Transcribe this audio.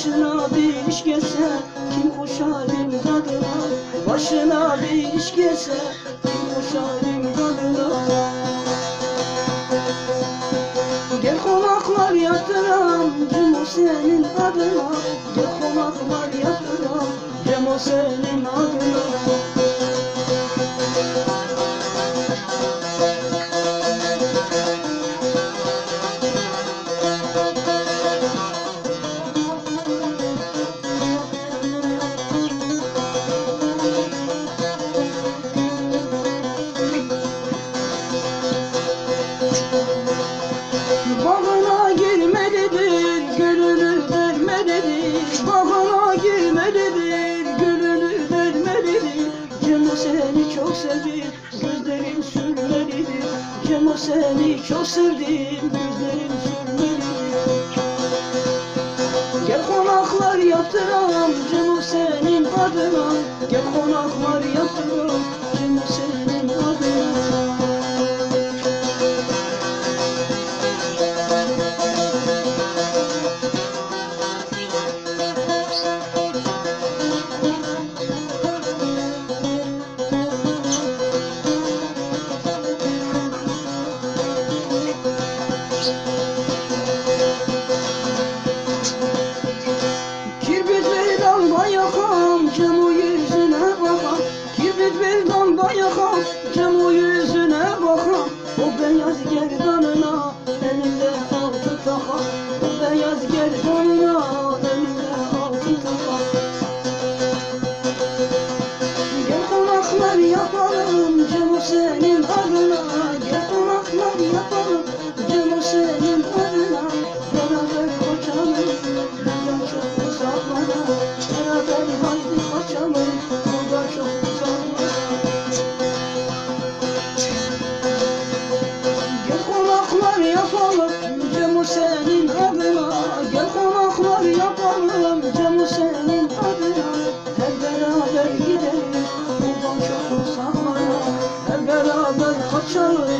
Başına bir iş gelse kim koşar imdadına Başına bir iş gelse kim koşar imdadına Gel konaklar yatıram Cemo senin adına? Gel konaklar yatıram Cemo senin adına vermelidir Bağına girmelidir, gülünü vermelidir. Cemo seni çok sevdim, gözlerim sürmelidir. Cemo seni çok sevdim, gözlerim sürmelidir. Gel konaklar yaptıram, Cemo senin adına. Gel konaklar yaptıram, Cemo senin yapalım Cemu senin adına. Gel konaklar yapalım Cemu senin adına. Hep beraber gidelim Buradan çok uzaklara Hep beraber kaçalım.